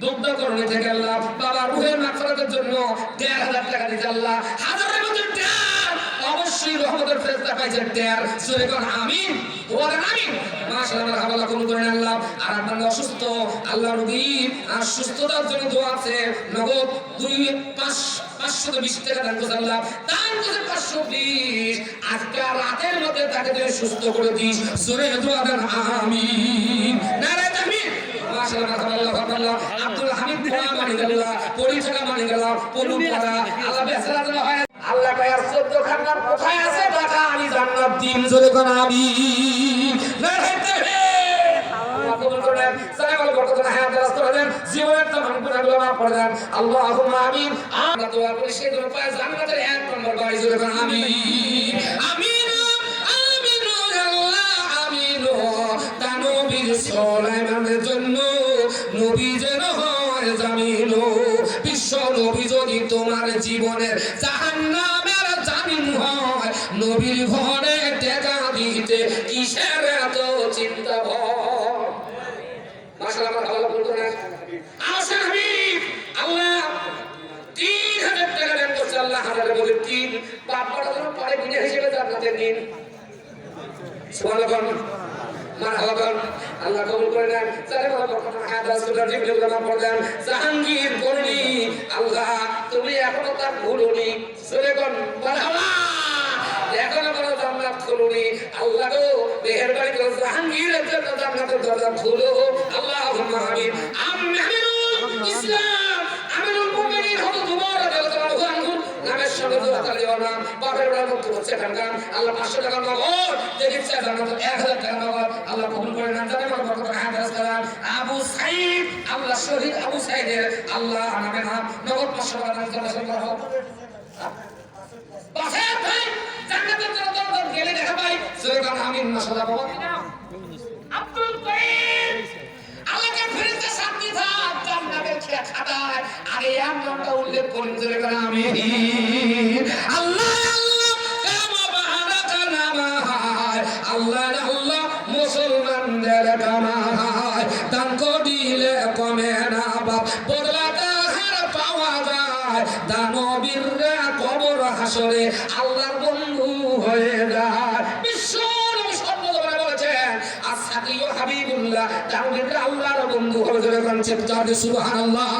দুগ্ধ করণে থেকে আল্লাহ বাবা রুহের জন্য দেড় হাজার টাকা দিতে আল্লাহ হাজারের মধ্যে অবশ্যই রহমতের ফেরেশতা পাইছে সরে কোন আমিন আমিন। মাশাআল্লাহ করেন আল্লাহ। আর আপনার অসুস্থ আল্লাহ আর সুস্থতার জন্য দোয়া আছে, নগদ দুই, পাঁচ পাঁচশো বিশ টাকা দান করছে আল্লাহ। দান পাঁচশো বিশ। আজকে রাতের মধ্যে তাকে সুস্থ করে দিস। সরে দোয়া দেন, আমিন। তাকবীর মাশাআল্লাহ মাশাআল্লাহ মাশাআল্লাহ আব্দুল হামিদ ভোয়া মানি গেল পরি মানি গেল পলু পাড়া আল্লাহ বেসরা দেওয়া হয়। আল্লাহ কয়ার চোদ্দ খান্নার কোথায় আছে? টাকা আমি জান্নাত দিন জোরে কোন দেন। আমিন। আমরা দোয়া করি সেই পায় জান্নাতের এক নম্বর আমিন আমিন নবী যেন হয় জামিল বিশ্ব নবী যদি তোমার জীবনের জাহান্নামের জামিন হয়, নবীর ঘরে টেকা দিতে কিসের এত চিন্তা আল্লাহ তিন হাজার টাকা দেন করছে, আল্লাহ যেন পরে বিনা হিসেবে জান্নাতে নিন। মারহাবান আল্লাহ কবুল করে নেন। বরকত হায়াত রাসূলুল্লাহ জিবরিল উলামা পড়লেন জাহাঙ্গীর করনি আল্লাহ, তুমি এখনও তার ভুলনি সরে কোন মারহাবা এখনও বড় জান্নাত খুলুনি আল্লাহ গো, মেহেরবানি করে, জাহাঙ্গীরের জন্য জান্নাতের দরজা খুলো। জোড়া বাপের বাড়ির মতো হচ্ছে এখানকার আল্লাহ পাঁচশো টাকা নগদ দেখেছে জান্নাত এক হাজার টাকা নগদ, আল্লাহ কবুল করে নেন, জানে আমার বরকত হায়াত রাসূলুল্লাহ আবু সাইদ, আল্লাহ শহীদ আবু সাইদের আল্লাহ নামে নাম নগদ পাঁচশো টাকা দান করে। আল্লাহ বাসায় দেখা উল্লেখ করুন সরে গান আমিন মুসলমানদের কামায় তাঙ্ক দিলে কমে না বাপ বদলা তাহার পাওয়া যায়। দানবীররা কবর হাসরে আল্লাহর বন্ধু হয়ে যায়। বিশ্ব বলেছেন, আসাদিও হাবিবুল্লাহ দানবীররা আল্লাহর বন্ধু হবে। সুবহানাল্লাহ।